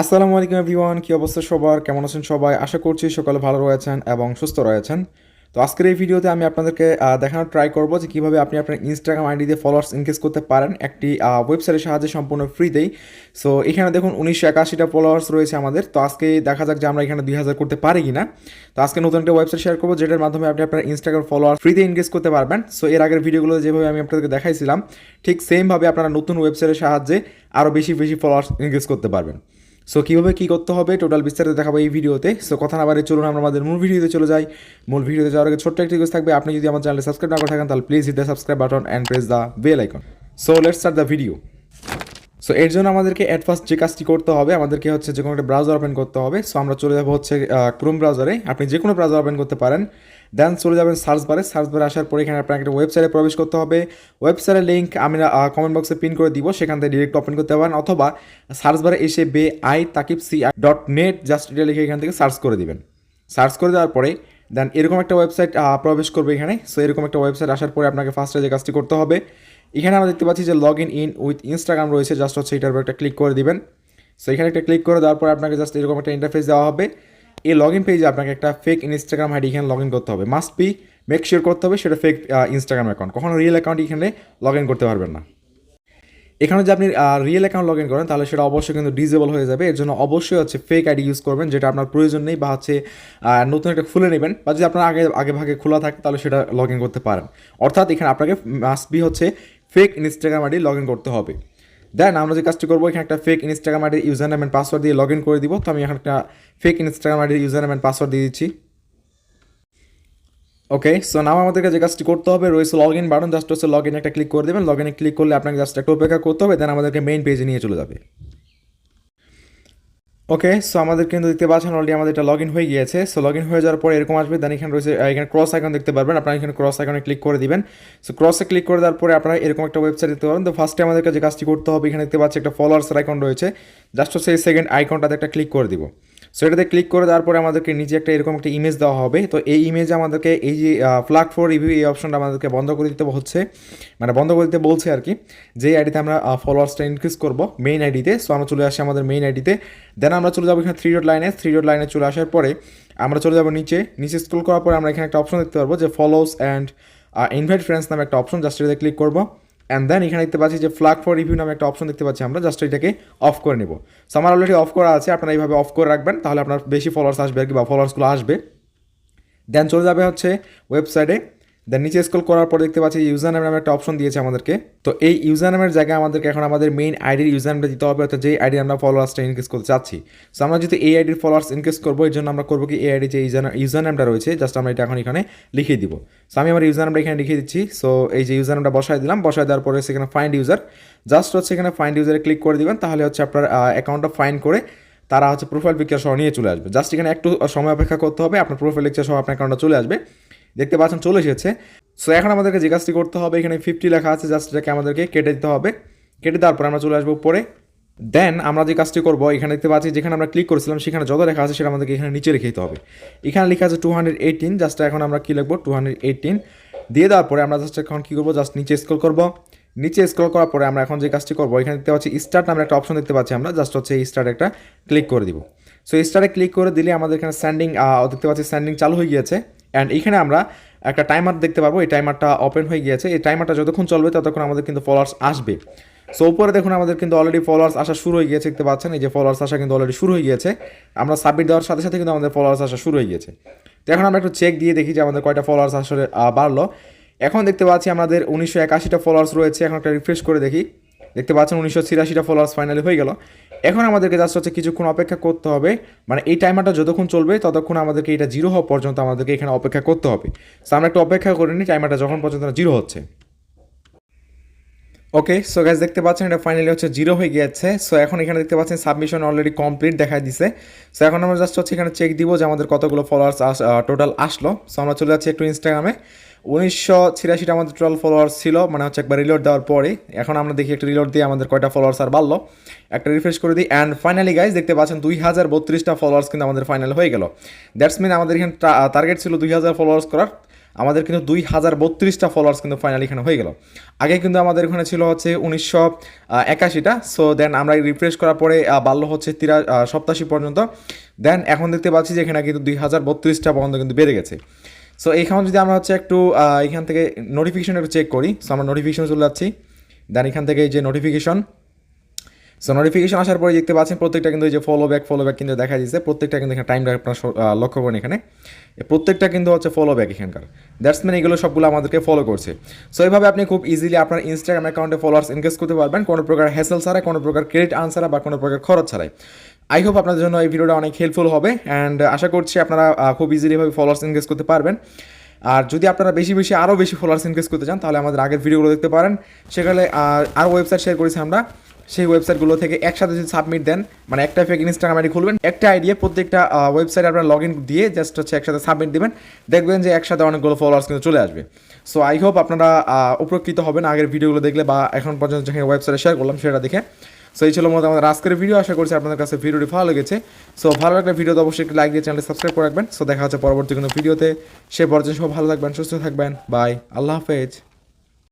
আসসালামু আলাইকুম এভরিওয়ান, কী অবস্থা সবার? কেমন আছেন সবাই? আশা করছি সকালে ভালো রয়েছেন এবং সুস্থ রয়েছেন। তো আজকের এই ভিডিওতে আমি আপনাদেরকে দেখানোর ট্রাই করব যে কীভাবে আপনি আপনার ইনস্টাগ্রাম আইডি দিয়ে ফলোয়ার্স ইনক্রিজ করতে পারেন একটি ওয়েবসাইটের সাহায্যে সম্পূর্ণ ফ্রিতেই সো এখানে দেখুন উনিশশো একাশিটা ফলোয়ার্স রয়েছে আমাদের। তো আজকে দেখা যাক যে আমরা এখানে দুই হাজার করতে পারি কিনা। তো আজকে নতুন একটা ওয়েবসাইট শেয়ার করব, যেটার মাধ্যমে আপনি আপনার ইনস্টাগ্রাম ফলোয়ার ফ্রিতে ইনক্রিজ করতে পারবেন। সো এর আগের ভিডিওগুলো যেভাবে আমি আপনাদেরকে দেখাইছিলাম, ঠিক সেমভাবে আপনারা নতুন ওয়েবসাইটের সাহায্যে আরও বেশি বেশি ফলোয়ার্স ইনক্রিজ করতে পারবেন। সো কীভাবে কী করতে হবে? টোটাল বিস্তারিত দেখাবো এই ভিডিওতে। সো কথা না বাড়ি চলুন, আমরা আমাদের মূল ভিডিওতে চলে যাই। মূল ভিডিওতে যাওয়ার আগে ছোট্ট একটি রিকোয়েস্ট থাকবে। আপনি যদি আমার চ্যানেলে সাবস্ক্রাইব না করে থাকেন, তাহলে please hit the subscribe button and press the bell icon so let's start the video so এর জন্য আমাদেরকে অ্যাট ফার্স্ট যে কাজটি করতে হবে, আমাদেরকে হচ্ছে যে কোনো একটা ব্রাউজার ওপেন করতে হবে। সো আমরা চলে যাব হচ্ছে ক্রোম ব্রাউজারে আপনি যে কোনো ব্রাউজার ওপেন করতে পারেন। দেন চলে যাবেন সার্চ বারে সার্চ বারে আসার পরে এখানে আপনাকে একটা ওয়েবসাইটে প্রবেশ করতে হবে। ওয়েবসাইটের লিঙ্ক আমি কমেন্ট বক্সে পিন করে দিব। সেখান থেকে ডিরেক্ট ওপেন করতে পারেন। অথবা সার্চ বারে এসে বে আই তাকিব C I dot net just এটা লিখে এখান থেকে সার্চ করে দিবেন। সার্চ করে দেওয়ার পরে দেন এরকম একটা ওয়েবসাইট প্রবেশ করবে এখানে। সো এরকম একটা ওয়েবসাইট আসার পরে আপনাকে ফার্স্টে যে কাজটি করতে হবে, এখানে আমরা দেখতে পাচ্ছি যে log in in with Instagram রয়েছে। জাস্ট হচ্ছে এটার উপর একটা ক্লিক করে দিবেন। সো এখানে একটা ক্লিক করে দেওয়ার পরে আপনাকে জাস্ট এরকম একটা ইন্টারফেস দেওয়া হবে। এই লগ ইন পেজে আপনাকে একটা ফেক ইনস্টাগ্রাম আইডি এখানে লগ ইন করতে হবে। মাস্ট বি মেক শিওর করতে হবে, সেটা ফেক ইনস্টাগ্রাম অ্যাকাউন্ট কখনো রিয়েল অ্যাকাউন্ট এখানে লগ ইন করতে পারবেন না। এখানে যদি আপনি রিয়েল অ্যাকাউন্ট লগ ইন করেন, তাহলে সেটা অবশ্যই কিন্তু ডিজেবল হয়ে যাবে। এর জন্য অবশ্যই হচ্ছে ফেক আইডি ইউজ করবেন, যেটা আপনার প্রয়োজন নেই বা হচ্ছে নতুন একটা খুলে নেবেন বা যদি আপনার আগে আগে ভাগে খোলা থাকে, তাহলে সেটা লগ ইন করতে পারেন। অর্থাৎ এখানে আপনাকে মাস্ট বি হচ্ছে fake Instagram ID log in করতে হবে। দেন আমরা যে কাজটি করব, এখানে একটা ফেক ইনস্টাগ্রাম আইডির ইউজার নেম অ্যান্ড পাসওয়ার্ড দিয়ে লগ ইন করে দিব। তো আমি এখন একটা ফেক ইনস্টাগ্রাম আইডির ইউজার নেম অ্যান্ড পাসওয়ার্ড দিয়ে দিচ্ছি। ওকে সো নাও আমাদেরকে যে কাজটি করতে হবে, রয়েছে লগ ইন বাটন জাস্ট হচ্ছে লগ ইন একটা ক্লিক করে দেবেন। লগ ইনে ক্লিক করলে আপনাকে জাস্ট একটা অপেক্ষা করতে হবে দেন আমাদেরকে মেইন পেজে নিয়ে চলে যাবে। ওকে সো আমাদের কিন্তু দেখতে পাচ্ছেন অলরেডি আমাদের এটা লগ ইন হয়ে গিয়েছে। সো লগ ইন হয়ে যাওয়ার পরে এরকম আসবে দেন এখানে রয়েছে, এখানে ক্রস আইকন দেখতে পারবেন। আপনারা এখানে ক্রস আইকনে ক্লিক করে দিবেন। সো ক্রসে ক্লিক করে দেওয়ার পরে আপনারা এরকম একটা ওয়েবসাইট দেখতে পাবেন তো ফার্স্টে আমাদেরকে যে কাজটি করতে হবে, এখানে দেখতে পাচ্ছি একটা ফলোয়ার্সের আইকন রয়েছে। জাস্ট হচ্ছে এই সেকেন্ড আইকনটাতে একটা ক্লিক করে দিব। সো এটাতে ক্লিক করে দেওয়ার পরে আমাদেরকে নিচে একটা এরকম একটা ইমেজ দেওয়া হবে। তো এই ইমেজে আমাদেরকে এই যে ফ্ল্যাগ ফর রিভিউ এই অপশনটা আমাদেরকে বন্ধ করে দিতে হচ্ছে। মানে বন্ধ করে দিতে বলছে আর কি, যে আইডিতে আমরা ফলোয়ার্সটা ইনক্রিজ করব মেইন আইডিতে সো আমরা চলে আসি আমাদের মেইন আইডিতে দেন আমরা চলে যাব এখানে থ্রি ডট লাইনে থ্রি ডট লাইনে চলে আসার পরে আমরা চলে যাব নিচে। নিচে স্ক্রল করার পরে আমরা এখানে একটা অপশন দেখতে পারব যে ফলোস অ্যান্ড ইনভাইট ফ্রেন্ডস নামে একটা অপশন জাস্ট এটাতে ক্লিক করব। অ্যান্ড দেন এখানে দেখতে পাচ্ছি যে ফ্লাগ ফর রিভিউ নামে একটা অপশন দেখতে পাচ্ছি আমরা জাস্ট এটাকে অফ করে নেব। সো আমার অলরেডি অফ করা আছে, আপনারা এইভাবে অফ করে রাখবেন, তাহলে আপনার বেশি ফলোয়ার্স আসবে আর কি, বা ফলোয়ার্সগুলো আসবে। দেন চলে যাবে হচ্ছে ওয়েবসাইটে দেন নিচে স্ক্রল করার পর দেখতে পাচ্ছি ইউজার নামে একটা অপশন দিয়েছে আমাদেরকে। তো এই ইউজার নামের জায়গায় আমাদেরকে এখন আমাদের মেইন আইডির ইউজার নামটা দিতে হবে, অর্থাৎ যে আইডি আমরা ফলোয়ার্সটা ইনক্রিজ করতে চাচ্ছি। সো আমরা যদি এই আইডির ফলোয়ার্স ইনক্রিজ করব এই জন্য আমরা করব কি, এই আইডি যে ইউজার নামটা রয়েছে জাস্ট আমরা এটা এখন এখানে লিখিয়ে দিব। সো আমি আমার ইউজার নামটা এখানে লিখে দিচ্ছি। সো এই যে ইউজার নামটা বসায় দিলাম, বসায় দেওয়ার পরে সেখানে ফাইন্ড ইউজার জাস্ট হচ্ছে এখানে ফাইন্ড ইউজারে ক্লিক করে দিবেন, তাহলে হচ্ছে আপনার অ্যাকাউন্টটা ফাইন্ড করে তারা হচ্ছে প্রোফাইল পিকচার সহ নিয়ে চলে আসবে। জাস্ট এখানে একটু সময় অপেক্ষা করতে হবে, আপনার প্রোফাইল পিকচার সহ আপনার অ্যাকাউন্টটা চলে আসবে। দেখতে পাচ্ছেন, চলে এসেছে। সো এখন আমাদেরকে যে কাজটি করতে হবে, এখানে ফিফটি লেখা আছে জাস্ট এটাকে আমাদেরকে কেটে দিতে হবে। কেটে দেওয়ার পরে আমরা চলে আসব উপরে। দেন আমরা যে কাজটি করব, এখানে দেখতে পাচ্ছি, যেখানে আমরা ক্লিক করেছিলাম, সেখানে যত লেখা আছে, সেটা আমাদেরকে এখানে নিচে রেখে দিতে হবে। এখানে লেখা আছে টু হান্ড্রেড এইটিন জাস্ট এখন আমরা কী লিখব? টু হান্ড্রেড এইটিন দিয়ে দেওয়ার পরে আমরা জাস্ট এখন কী করব? জাস্ট নিচে স্ক্রল করব। নিচে স্ক্রল করার পরে আমরা এখন যে কাজটি করব, এখানে দেখতে পাচ্ছি স্টার্ট নামের একটা অপশন দেখতে পাচ্ছি আমরা। জাস্ট হচ্ছে এই স্টার্ট একটা ক্লিক করে দিব। সো স্টার্টে ক্লিক করে দিলে আমাদের এখানে স্যান্ডিং দেখতে পাচ্ছি স্যান্ডিং চালু হয়ে গিয়েছে। অ্যান্ড এখানে আমরা একটা টাইমার দেখতে পারব। এই টাইমারটা ওপেন হয়ে গিয়েছে। এই টাইমারটা যতক্ষণ চলবে, ততক্ষণ আমাদের কিন্তু ফলোয়ার্স আসবে। সো উপরে দেখুন, আমাদের কিন্তু অলরেডি ফলোয়ার্স আসা শুরু হয়ে গিয়েছে। দেখতে পাচ্ছেন, এই যে ফলোয়ার্স আসা কিন্তু অলরেডি শুরু হয়ে গিয়েছে। আমরা সাবমিট দেওয়ার সাথে সাথে কিন্তু আমাদের ফলোয়ার্স আসা শুরু হয়ে গিয়েছে। তো এখন আমরা একটু চেক দিয়ে দেখি যে আমাদের কয়টা ফলোয়ার্স আসলে বাড়লো। এখন দেখতে পাচ্ছি, আমাদের উনিশশো একাশিটা ফলোয়ার্স রয়েছে। এখন একটা রিফ্রেশ করে দেখি। দেখতে পাচ্ছেন উনিশশো ছিয়াশিটা ফলোয়ার্স ফাইনালি হয়ে গেল। এখন আমাদেরকে জাস্ট হচ্ছে কিছুক্ষণ অপেক্ষা করতে হবে। মানে এই টাইমারটা যতক্ষণ চলবে, ততক্ষণ আমাদেরকে এটা জিরো হওয়া পর্যন্ত আমাদেরকে এখানে অপেক্ষা করতে হবে। সো আমরা একটু অপেক্ষা করে নিই টাইমারটা যখন পর্যন্ত জিরো হচ্ছে। ওকে সো গাইজ দেখতে পাচ্ছেন এটা ফাইনালি হচ্ছে জিরো হয়ে গিয়েছে। সো এখন এখানে দেখতে পাচ্ছেন সাবমিশন অলরেডি কমপ্লিট দেখাই দিছে। সো এখন আমরা জাস্ট হচ্ছে এখানে চেক দিব যে আমাদের কতগুলো ফলোয়ার্স টোটাল আসলো। সো আমরা চলে যাচ্ছি একটু ইনস্টাগ্রামে উনিশশো ছিয়াশিটা আমাদের টোটাল ফলোয়ার্স ছিল মানে হচ্ছে একবার রিলোড দেওয়ার পরে। এখন আমরা দেখি একটা রিলোড দিয়ে আমাদের কয়টা ফলোয়ার্স আর বাড়লো। একটা রিফ্রেশ করে দিই অ্যান্ড ফাইনালি গাইজ দেখতে পাচ্ছেন দুই হাজার বত্রিশটা ফলোয়ার্স কিন্তু আমাদের ফাইনাল হয়ে গেল। দ্যাটস মিন আমাদের এখানে টার্গেট ছিল দুই হাজার ফলোয়ার্স করার। আমাদের কিন্তু দুই হাজার বত্রিশটা ফলোয়ার্স কিন্তু ফাইনালি এখানে হয়ে গেল। আগে কিন্তু আমাদের এখানে ছিল হচ্ছে উনিশশো একাশিটা। সো দেন আমরা রিফ্রেশ করার পরে বাড়লো হচ্ছে তিরা সপ্তাশি পর্যন্ত। দেন এখন দেখতে পাচ্ছি যে এখানে কিন্তু দুই হাজার বত্রিশটা পর্যন্ত কিন্তু বেড়ে গেছে। সো এইখানে যদি আমরা হচ্ছে একটু এখান থেকে নোটিফিকেশন একটু চেক করি। সো আমরা নোটিফিকেশন চলে যাচ্ছি। দেন এখান থেকে যে নোটিফিকেশন সো নোটিফিকেশন আসার পরে দেখতে পাচ্ছেন প্রত্যেকটা কিন্তু এই যে ফলো ব্যাক ফলো ব্যাক কিন্তু দেখা যাচ্ছে। প্রত্যেকটা কিন্তু এখানে টাইমটা আপনার লক্ষ্য করেন এখানে। প্রত্যেকটা কিন্তু হচ্ছে ফলো ব্যাক এখানকার। দ্যাটস মিন এগুলো সবগুলো আমাদেরকে ফলো করছে। সো এইভাবে আপনি খুব ইজিলি আপনার ইনস্টাগ্রাম অ্যাকাউন্টে ফলোয়ার্স এনগেজ করতে পারবেন, কোনো প্রকার হ্যাসেল ছাড়া কোনো প্রকার ক্রেডিট আনসারা বা কোনো প্রকার খরচ ছাড়াই। আই হোপ আপনাদের জন্য এই ভিডিওটা অনেক হেল্পফুল হবে অ্যান্ড আশা করছি আপনারা খুব ইজিলি ভাবে ফলোয়ার্স এনগেজ করতে পারবেন। আর যদি আপনারা বেশি বেশি আরও বেশি ফলোয়ার্স ইনক্রিজ করতে চান, তাহলে আমাদের আগের ভিডিওগুলো দেখতে পারেন। সেখানে আর ওয়েবসাইট শেয়ার করেছি আমরা। সেই ওয়েবসাইটগুলো থেকে একসাথে যদি সাবমিট দেন মানে একটা ফেক ইনস্টাগ্রাম আইডি খুলবেন, একটা আইডিয়া প্রত্যেকটা ওয়েবসাইট আপনারা লগ ইন দিয়ে জাস্ট হচ্ছে একসাথে সাবমিট দিবেন, দেখবেন যে একসাথে অনেকগুলো ফলোয়ার্স কিন্তু চলে আসবে। সো আই হোপ আপনারা উপকৃত হবেন আগের ভিডিওগুলো দেখলে বা এখন পর্যন্ত যেখানে ওয়েবসাইটে শেয়ার করলাম সেটা দেখে। সো এই ছিল মতো আমাদের আজকের ভিডিও আশা করছি আপনাদের কাছে ভিডিওটি ভালো লেগেছে। সো ভালো লাগলে ভিডিওতে অবশ্যই একটি লাইক দিয়ে চ্যানেলটি সাবস্ক্রাইব করে রাখবেন। সো দেখা হচ্ছে পরবর্তী কোনো ভিডিওতে সে পর্যন্ত সব ভালো থাকবেন, সুস্থ থাকবেন। বাই আল্লাহ হাফেজ।